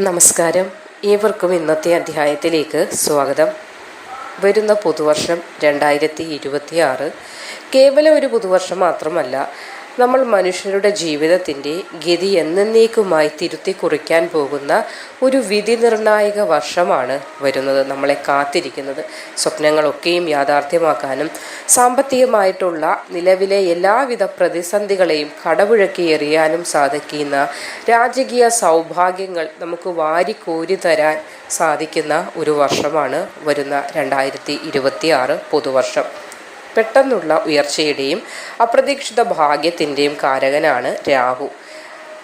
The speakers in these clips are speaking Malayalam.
നമസ്കാരം. ഏവർക്കും ഇന്നത്തെ അധ്യായത്തിലേക്ക് സ്വാഗതം. വരുന്ന പുതുവർഷം രണ്ടായിരത്തി ഇരുപത്തിയാറ്. കേവലം ഒരു പുതുവർഷം മാത്രമല്ല നമ്മൾ മനുഷ്യരുടെ ജീവിതത്തിന്റെ ഗതി എന്നേക്കുമായി തിരുത്തി കുറിക്കാൻ പോകുന്ന ഒരു വിധി നിർണായക വർഷമാണ് വരുന്നത്. നമ്മളെ കാത്തിരിക്കുന്നത്. സ്വപ്നങ്ങളൊക്കെയും യാഥാർത്ഥ്യമാക്കാനും സാമ്പത്തികമായിട്ടുള്ള നിലവിലെ എല്ലാവിധ പ്രതിസന്ധികളെയും കടപുഴക്കി എറിയാനും സാധിക്കുന്ന രാജകീയ സൗഭാഗ്യങ്ങൾ നമുക്ക് വാരിക്കോരി തരാൻ സാധിക്കുന്ന ഒരു വർഷമാണ് വരുന്ന രണ്ടായിരത്തി ഇരുപത്തി ആറ് പുതുവർഷം. പെട്ടെന്നുള്ള ഉയർച്ചയുടെയും അപ്രതീക്ഷിത ഭാഗ്യത്തിന്റെയും കാരകനാണ് രാഹു.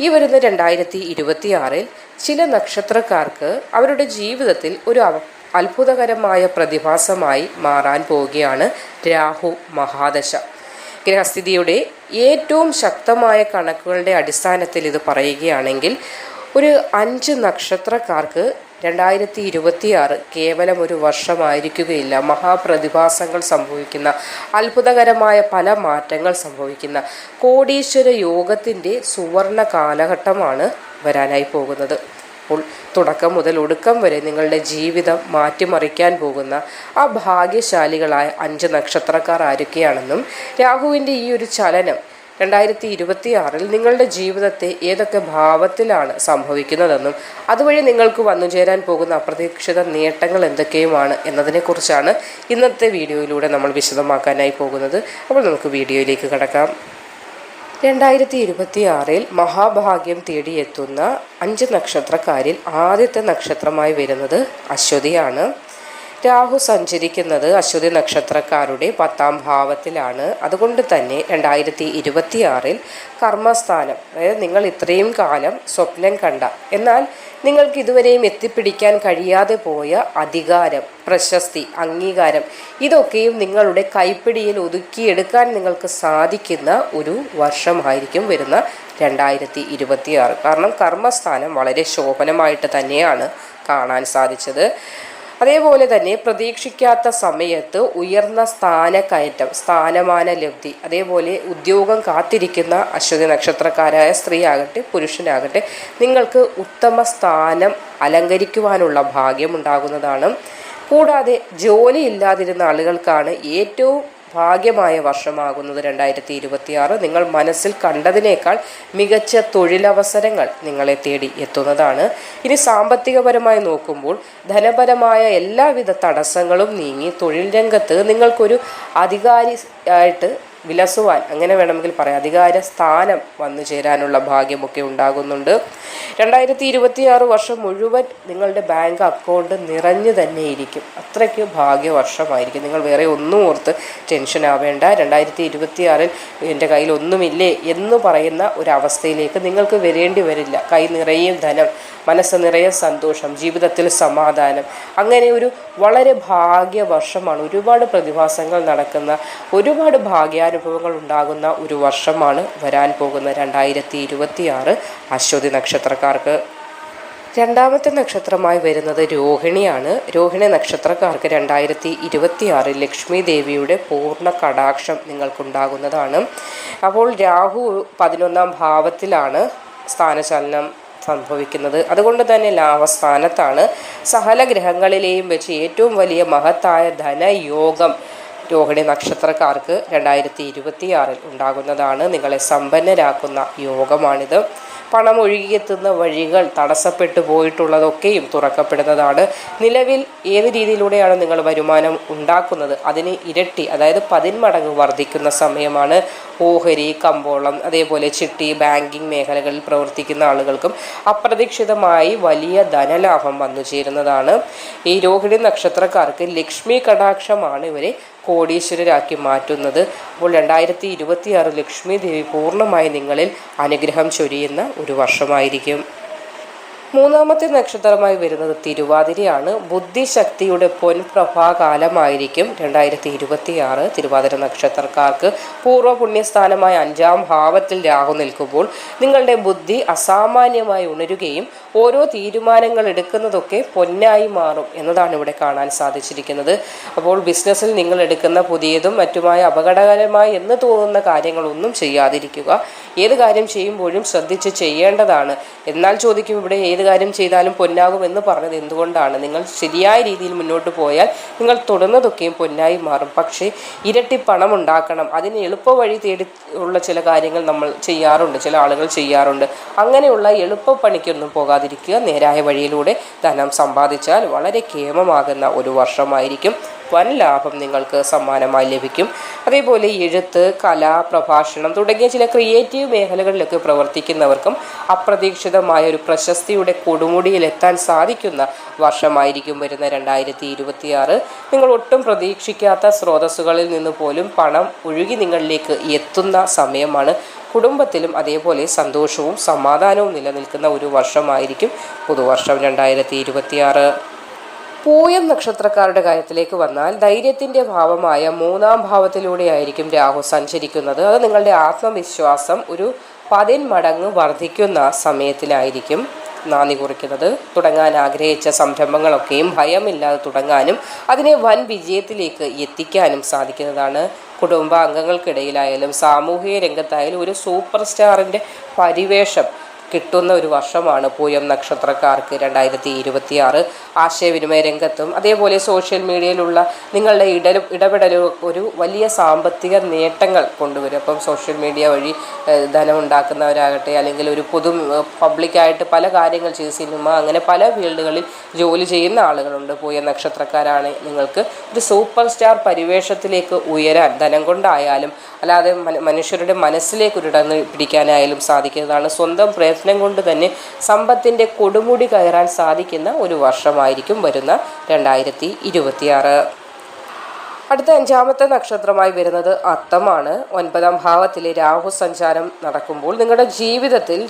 ഈ വരുന്ന രണ്ടായിരത്തി ഇരുപത്തിയാറിൽ ചില നക്ഷത്രക്കാർക്ക് അവരുടെ ജീവിതത്തിൽ ഒരു അത്ഭുതകരമായ പ്രതിഭാസമായി മാറാൻ പോവുകയാണ് രാഹു മഹാദശ. ഗ്രഹസ്ഥിതിയുടെ ഏറ്റവും ശക്തമായ കണക്കുകളുടെ അടിസ്ഥാനത്തിൽ ഇത് പറയുകയാണെങ്കിൽ ഒരു അഞ്ച് നക്ഷത്രക്കാർക്ക് രണ്ടായിരത്തി ഇരുപത്തിയാറ് കേവലം ഒരു വർഷമായിരിക്കുകയില്ല. മഹാപ്രതിഭാസങ്ങൾ സംഭവിക്കുന്ന അത്ഭുതകരമായ പല മാറ്റങ്ങൾ സംഭവിക്കുന്ന കോടീശ്വര യോഗത്തിന്റെ സുവർണ കാലഘട്ടമാണ് വരാനായി പോകുന്നത്. അപ്പോൾ തുടക്കം മുതൽ ഒടുക്കം വരെ നിങ്ങളുടെ ജീവിതം മാറ്റിമറിക്കാൻ പോകുന്ന ആ ഭാഗ്യശാലികളായ അഞ്ച് നക്ഷത്രക്കാർ ആരൊക്കെയാണെന്നും രാഹുവിന്റെ ഈ ഒരു ചലനം രണ്ടായിരത്തി ഇരുപത്തി ആറിൽ നിങ്ങളുടെ ജീവിതത്തെ ഏതൊക്കെ ഭാവത്തിലാണ് സംഭവിക്കുന്നതെന്നും അതുവഴി നിങ്ങൾക്ക് വന്നു ചേരാൻ പോകുന്ന അപ്രതീക്ഷിത നേട്ടങ്ങൾ എന്തൊക്കെയുമാണ് എന്നതിനെക്കുറിച്ചാണ് ഇന്നത്തെ വീഡിയോയിലൂടെ നമ്മൾ വിശദമാക്കാനായി പോകുന്നത്. അപ്പോൾ നമുക്ക് വീഡിയോയിലേക്ക് കടക്കാം. രണ്ടായിരത്തി ഇരുപത്തി ആറിൽ മഹാഭാഗ്യം തേടിയെത്തുന്ന അഞ്ച് നക്ഷത്രക്കാരിൽ ആദ്യത്തെ നക്ഷത്രമായി വരുന്നത് അശ്വതിയാണ്. രാഹു സഞ്ചരിക്കുന്നത് അശ്വതി നക്ഷത്രക്കാരുടെ പത്താം ഭാവത്തിലാണ്. അതുകൊണ്ട് തന്നെ രണ്ടായിരത്തി ഇരുപത്തിയാറിൽ കർമ്മസ്ഥാനം അതായത് നിങ്ങൾ ഇത്രയും കാലം സ്വപ്നം കണ്ട എന്നാൽ നിങ്ങൾക്ക് ഇതുവരെയും എത്തിപ്പിടിക്കാൻ കഴിയാതെ പോയ അധികാരം പ്രശസ്തി അംഗീകാരം ഇതൊക്കെയും നിങ്ങളുടെ കൈപ്പിടിയിൽ ഒതുക്കിയെടുക്കാൻ നിങ്ങൾക്ക് സാധിക്കുന്ന ഒരു വർഷമായിരിക്കും വരുന്ന രണ്ടായിരത്തി ഇരുപത്തിയാറ്. കാരണം കർമ്മസ്ഥാനം വളരെ ശോഭനമായിട്ട് തന്നെയാണ് കാണാൻ സാധിച്ചത്. അതേപോലെ തന്നെ പ്രതീക്ഷിക്കാത്ത സമയത്ത് ഉയർന്ന സ്ഥാനക്കയറ്റം സ്ഥാനമാന ലബ്ധി അതേപോലെ ഉദ്യോഗം കാത്തിരിക്കുന്ന അശ്വതി നക്ഷത്രക്കാരായ സ്ത്രീ ആകട്ടെ പുരുഷനാകട്ടെ നിങ്ങൾക്ക് ഉത്തമ സ്ഥാനം അലങ്കരിക്കുവാനുള്ള ഭാഗ്യം ഉണ്ടാകുന്നതാണ്. കൂടാതെ ജോലി ഇല്ലാതിരുന്ന ആളുകൾക്കാണ് ഏറ്റവും ഭാഗ്യമായ വർഷമാകുന്നത് രണ്ടായിരത്തി ഇരുപത്തിയാറ് നിങ്ങൾ മനസ്സിൽ കണ്ടതിനേക്കാൾ മികച്ച തൊഴിലവസരങ്ങൾ നിങ്ങളെ തേടി എത്തുന്നതാണ്. ഇനി സാമ്പത്തികപരമായി നോക്കുമ്പോൾ ധനപരമായ എല്ലാവിധ തടസ്സങ്ങളും നീങ്ങി തൊഴിൽ രംഗത്ത് നിങ്ങൾക്കൊരു അധികാരി ആയിട്ട് വിലസുവാൻ അങ്ങനെ വേണമെങ്കിൽ പറയാം. അധികാര സ്ഥാനം വന്നു ചേരാനുള്ള ഭാഗ്യമൊക്കെ ഉണ്ടാകുന്നുണ്ട്. രണ്ടായിരത്തി ഇരുപത്തിയാറ് വർഷം മുഴുവൻ നിങ്ങളുടെ ബാങ്ക് അക്കൗണ്ട് നിറഞ്ഞു തന്നെ ഇരിക്കും. അത്രയ്ക്ക് ഭാഗ്യവർഷമായിരിക്കും. നിങ്ങൾ വേറെ ഒന്നും ഓർത്ത് ടെൻഷൻ ആവേണ്ട. രണ്ടായിരത്തി ഇരുപത്തിയാറിൽ എന്റെ കയ്യിൽ ഒന്നുമില്ലേ എന്ന് പറയുന്ന ഒരവസ്ഥയിലേക്ക് നിങ്ങൾക്ക് വരേണ്ടി വരില്ല. കൈ നിറയെ ധനം. മനസ്സ് നിറയെ സന്തോഷം ജീവിതത്തിൽ സമാധാനം. അങ്ങനെ ഒരു വളരെ ഭാഗ്യവർഷമാണ് ഒരുപാട് പ്രതിഭാസങ്ങൾ നടക്കുന്ന ഒരുപാട് ഭാഗ്യാനുഭവങ്ങൾ ഉണ്ടാകുന്ന ഒരു വർഷമാണ് വരാൻ പോകുന്ന രണ്ടായിരത്തി ഇരുപത്തി ആറ് അശ്വതി നക്ഷത്രക്കാർക്ക്. രണ്ടാമത്തെ നക്ഷത്രമായി വരുന്നത് രോഹിണിയാണ്. രോഹിണി നക്ഷത്രക്കാർക്ക് രണ്ടായിരത്തി ഇരുപത്തിയാറിൽ ലക്ഷ്മി ദേവിയുടെ പൂർണ കടാക്ഷം നിങ്ങൾക്കുണ്ടാകുന്നതാണ്. അപ്പോൾ രാഹു പതിനൊന്നാം ഭാവത്തിലാണ് സ്ഥാനചലനം. സംഭവിക്കുന്നത്. അതുകൊണ്ട് തന്നെ അവസാനത്താണ് സഹല ഗ്രഹങ്ങളിലെയും വെച്ച് ഏറ്റവും വലിയ മഹത്തായ ധനയോഗം രോഹിണി നക്ഷത്രക്കാർക്ക് രണ്ടായിരത്തി ഇരുപത്തിയാറിൽ ഉണ്ടാകുന്നതാണ്. നിങ്ങളെ സമ്പന്നരാക്കുന്ന യോഗമാണിത്. പണം ഒഴുകിയെത്തുന്ന വഴികൾ തടസ്സപ്പെട്ടു പോയിട്ടുള്ളതൊക്കെയും തുറക്കപ്പെടുന്നതാണ്. നിലവിൽ ഏത് രീതിയിലൂടെയാണ് നിങ്ങൾ വരുമാനം ഉണ്ടാക്കുന്നത്? അതിന് ഇരട്ടി അതായത് പതിന്മടങ്ങ് വർദ്ധിക്കുന്ന സമയമാണ് ഓഹരി കമ്പോളം അതേപോലെ ചിട്ടി ബാങ്കിങ് മേഖലകളിൽ പ്രവർത്തിക്കുന്ന ആളുകൾക്കും അപ്രതീക്ഷിതമായി വലിയ ധനലാഭം വന്നു ചേരുന്നതാണ്. ഈ രോഹിണി നക്ഷത്രക്കാർക്ക് ലക്ഷ്മി കടാക്ഷമാണ് ഇവരെ കോടീശ്വരരാക്കി മാറ്റുന്നത്. അപ്പോൾ രണ്ടായിരത്തി ഇരുപത്തിയാറ് ലക്ഷ്മി ദേവി പൂർണമായി നിങ്ങളിൽ അനുഗ്രഹം ചൊരിയുന്ന ഒരു വർഷമായിരിക്കും. മൂന്നാമത്തെ നക്ഷത്രമായി വരുന്നത് തിരുവാതിരയാണ്. ബുദ്ധിശക്തിയുടെ പൊൻപ്രഭാകാലമായിരിക്കും രണ്ടായിരത്തി ഇരുപത്തിയാറ് തിരുവാതിര നക്ഷത്രക്കാർക്ക്. പൂർവ പുണ്യസ്ഥാനമായ അഞ്ചാം ഭാവത്തിൽ രാഹു നിൽക്കുമ്പോൾ നിങ്ങളുടെ ബുദ്ധി അസാമാന്യമായി ഉണരുകയും ഓരോ തീരുമാനങ്ങൾ എടുക്കുന്നതൊക്കെ പൊന്നായി മാറും എന്നതാണ് ഇവിടെ കാണാൻ സാധിച്ചിരിക്കുന്നത്. അപ്പോൾ ബിസിനസ്സിൽ നിങ്ങൾ എടുക്കുന്ന പുതിയതും മറ്റുമായ അപകടകരമായി എന്ന് തോന്നുന്ന കാര്യങ്ങളൊന്നും ചെയ്യാതിരിക്കുക. ഏത് കാര്യം ചെയ്യുമ്പോഴും ശ്രദ്ധിച്ച് ചെയ്യേണ്ടതാണ്. എന്നാൽ ചോദിക്കും ഇവിടെ ഏത് കാര്യം ചെയ്താലും പൊന്നാകും എന്ന് പറഞ്ഞത് എന്തുകൊണ്ടാണ്? നിങ്ങൾ ശരിയായ രീതിയിൽ മുന്നോട്ട് പോയാൽ നിങ്ങൾ തുടർന്നതൊക്കെയും പൊന്നായി മാറും. പക്ഷേ ഇരട്ടി പണം ഉണ്ടാക്കണം. അതിന് എളുപ്പ വഴി തേടി ഉള്ള ചില കാര്യങ്ങൾ നമ്മൾ ചെയ്യാറുണ്ട് ചില ആളുകൾ ചെയ്യാറുണ്ട്. അങ്ങനെയുള്ള എളുപ്പപ്പണിക്കൊന്നും പോകാതിരിക്കുക നേരായ വഴിയിലൂടെ ധനം സമ്പാദിച്ചാൽ വളരെ കേമമാകുന്ന ഒരു വർഷമായിരിക്കും. വൻ ലാഭം നിങ്ങൾക്ക് സമ്മാനമായി ലഭിക്കും. അതേപോലെ എഴുത്ത് കല പ്രഭാഷണം തുടങ്ങിയ ചില ക്രിയേറ്റീവ് മേഖലകളിലൊക്കെ പ്രവർത്തിക്കുന്നവർക്കും അപ്രതീക്ഷിതമായ ഒരു പ്രശസ്തിയുടെ കൊടുമുടിയിലെത്താൻ സാധിക്കുന്ന വർഷമായിരിക്കും വരുന്ന രണ്ടായിരത്തി ഇരുപത്തിയാറ് നിങ്ങൾ ഒട്ടും പ്രതീക്ഷിക്കാത്ത സ്രോതസ്സുകളിൽ നിന്ന് പോലും പണം ഒഴുകി നിങ്ങളിലേക്ക് എത്തുന്ന സമയമാണ് കുടുംബത്തിലും അതേപോലെ സന്തോഷവും സമാധാനവും നിലനിൽക്കുന്ന ഒരു വർഷമായിരിക്കും പുതുവർഷം രണ്ടായിരത്തി ഇരുപത്തിയാറ് പൂയം നക്ഷത്രക്കാരുടെ കാര്യത്തിലേക്ക് വന്നാൽ ധൈര്യത്തിന്റെ ഭാവമായ മൂന്നാം ഭാവത്തിലൂടെയായിരിക്കും രാഹു സഞ്ചരിക്കുന്നത്. അത് നിങ്ങളുടെ ആത്മവിശ്വാസം ഒരു പതിന്മടങ്ങ് വർദ്ധിക്കുന്ന സമയത്തിലായിരിക്കും. നാന്ദി കുറിക്കുന്നത്. തുടങ്ങാൻ ആഗ്രഹിച്ച സംരംഭങ്ങളൊക്കെയും ഭയമില്ലാതെ തുടങ്ങാനും അതിനെ വൻ വിജയത്തിലേക്ക് എത്തിക്കാനും സാധിക്കുന്നതാണ്. കുടുംബാംഗങ്ങൾക്കിടയിലായാലും സാമൂഹിക രംഗത്തായാലും ഒരു സൂപ്പർ സ്റ്റാറിന്റെ പരിവേഷം കിട്ടുന്ന ഒരു വർഷമാണ് പൂയം നക്ഷത്രക്കാർക്ക് രണ്ടായിരത്തി ഇരുപത്തിയാറ് ആശയവിനിമയ രംഗത്തും. അതേപോലെ സോഷ്യൽ മീഡിയയിലുള്ള നിങ്ങളുടെ ഇട ഇടപെടലും ഒരു വലിയ സാമ്പത്തിക നേട്ടങ്ങൾ കൊണ്ടുവരും. അപ്പം സോഷ്യൽ മീഡിയ വഴി ധനം ഉണ്ടാക്കുന്നവരാകട്ടെ അല്ലെങ്കിൽ ഒരു പൊതു പബ്ലിക്കായിട്ട് പല കാര്യങ്ങൾ ചെയ്ത് സിനിമ അങ്ങനെ പല ഫീൽഡുകളിൽ ജോലി ചെയ്യുന്ന ആളുകളുണ്ട്. പൂയ നക്ഷത്രക്കാരാണ് നിങ്ങൾക്ക് ഒരു സൂപ്പർ സ്റ്റാർ പരിവേഷത്തിലേക്ക് ഉയരാൻ ധനം കൊണ്ടായാലും അല്ലാതെ മനുഷ്യരുടെ മനസ്സിലേക്ക് ഒരിടന്ന് പിടിക്കാനായാലും സാധിക്കുന്നതാണ് സ്വന്തം പ്രയത്നം കൊണ്ട് തന്നെ സമ്പത്തിന്റെ കൊടുമുടി കയറാൻ സാധിക്കുന്ന ഒരു വർഷമായിരിക്കും വരുന്ന രണ്ടായിരത്തി അടുത്ത അഞ്ചാമത്തെ നക്ഷത്രമായി വരുന്നത് അത്തമാണ്. ഒൻപതാം ഭാവത്തിലെ രാഹു സഞ്ചാരം നടക്കുമ്പോൾ നിങ്ങളുടെ ജീവിതത്തിൽ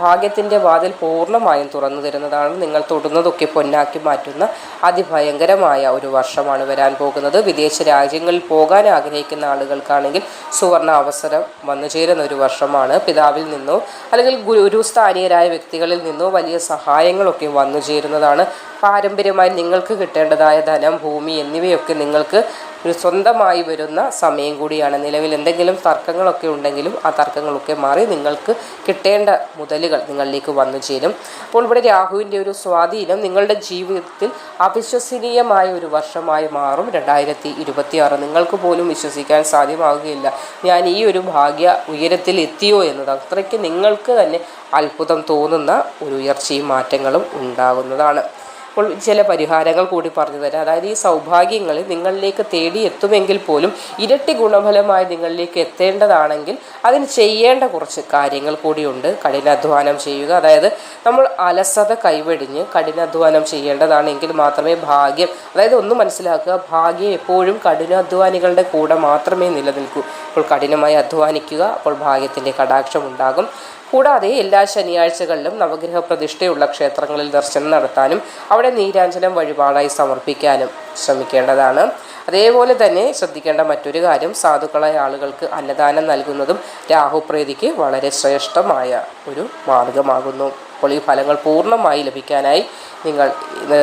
ഭാഗ്യത്തിന്റെ വാതിൽ പൂർണമായും തുറന്നു തരുന്നതാണ്. നിങ്ങൾ തൊടുന്നതൊക്കെ പൊന്നാക്കി മാറ്റുന്ന അതിഭയങ്കരമായ ഒരു വർഷമാണ് വരാൻ പോകുന്നത്. വിദേശ രാജ്യങ്ങളിൽ പോകാൻ ആഗ്രഹിക്കുന്ന ആളുകൾക്കാണെങ്കിൽ സുവർണ അവസരം വന്നു ചേരുന്ന ഒരു വർഷമാണ്. പിതാവിൽ നിന്നോ അല്ലെങ്കിൽ ഗുരു സ്ഥാനീയരായ വ്യക്തികളിൽ നിന്നോ വലിയ സഹായങ്ങളൊക്കെ വന്നു ചേരുന്നതാണ്. പാരമ്പര്യമായി നിങ്ങൾക്ക് കിട്ടേണ്ടതായ ധനം ഭൂമി എന്നിവയൊക്കെ നിങ്ങൾക്ക് ഒരു സ്വന്തമായി വരുന്ന സമയം കൂടിയാണ്. നിലവിൽ എന്തെങ്കിലും തർക്കങ്ങളൊക്കെ ഉണ്ടെങ്കിലും ആ തർക്കങ്ങളൊക്കെ മാറി നിങ്ങൾക്ക് കിട്ടേണ്ട മുതലുകൾ നിങ്ങളിലേക്ക് വന്നു ചേരും. അപ്പോൾ ഇവിടെ രാഹുവിന്റെ ഒരു സ്വാധീനം നിങ്ങളുടെ ജീവിതത്തിൽ അവിശ്വസനീയമായ ഒരു വർഷമായി മാറും രണ്ടായിരത്തി ഇരുപത്തിയാറ് നിങ്ങൾക്ക് പോലും വിശ്വസിക്കാൻ സാധ്യമാവുകയില്ല. ഞാൻ ഈ ഒരു ഭാഗ്യ ഉയരത്തിൽ എത്തിയോ എന്നത് അത്രയ്ക്ക് നിങ്ങൾക്ക് തന്നെ അത്ഭുതം തോന്നുന്ന ഒരു ഉയർച്ചയും മാറ്റങ്ങളും ഉണ്ടാകുന്നതാണ്. അപ്പോൾ ചില പരിഹാരങ്ങൾ കൂടി പറഞ്ഞു തരാം. അതായത് ഈ സൗഭാഗ്യങ്ങൾ നിങ്ങളിലേക്ക് തേടി എത്തുമെങ്കിൽ പോലും ഇരട്ടി ഗുണഫലമായി നിങ്ങളിലേക്ക് എത്തേണ്ടതാണെങ്കിൽ അതിന് ചെയ്യേണ്ട കുറച്ച് കാര്യങ്ങൾ കൂടിയുണ്ട്. കഠിനാധ്വാനം ചെയ്യുക. അതായത് നമ്മൾ അലസത കൈവെടിഞ്ഞ് കഠിനാധ്വാനം ചെയ്യേണ്ടതാണെങ്കിൽ മാത്രമേ ഭാഗ്യം അതായത് ഒന്ന് മനസ്സിലാക്കുക ഭാഗ്യം എപ്പോഴും കഠിനാധ്വാനികളുടെ കൂടെ മാത്രമേ നിലനിൽക്കൂ. അപ്പോൾ കഠിനമായി അധ്വാനിക്കുക അപ്പോൾ ഭാഗ്യത്തിന്റെ കടാക്ഷം ഉണ്ടാകും. കൂടാതെ എല്ലാ ശനിയാഴ്ചകളിലും നവഗ്രഹ പ്രതിഷ്ഠയുള്ള ക്ഷേത്രങ്ങളിൽ ദർശനം നടത്താനും നീരാഞ്ജനം വഴിപാടായി സമർപ്പിക്കാനും ശ്രമിക്കേണ്ടതാണ്. അതേപോലെ തന്നെ ശ്രദ്ധിക്കേണ്ട മറ്റൊരു കാര്യം സാധുക്കളായ ആളുകൾക്ക് അന്നദാനം നൽകുന്നതും രാഹുപ്രീതിക്ക് വളരെ ശ്രേഷ്ഠമായ ഒരു മാർഗമാകുന്നു. അപ്പോൾ ഈ ഫലങ്ങൾ പൂർണമായി ലഭിക്കാനായി നിങ്ങൾ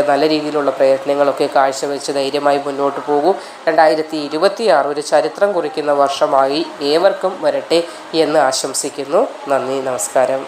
നല്ല രീതിയിലുള്ള പ്രയത്നങ്ങളൊക്കെ കാഴ്ചവെച്ച് ധൈര്യമായി മുന്നോട്ട് പോകൂ. രണ്ടായിരത്തി ഇരുപത്തി ആറ് ഒരു ചരിത്രം കുറിക്കുന്ന വർഷമായി ഏവർക്കും വരട്ടെ എന്ന് ആശംസിക്കുന്നു. നന്ദി നമസ്കാരം.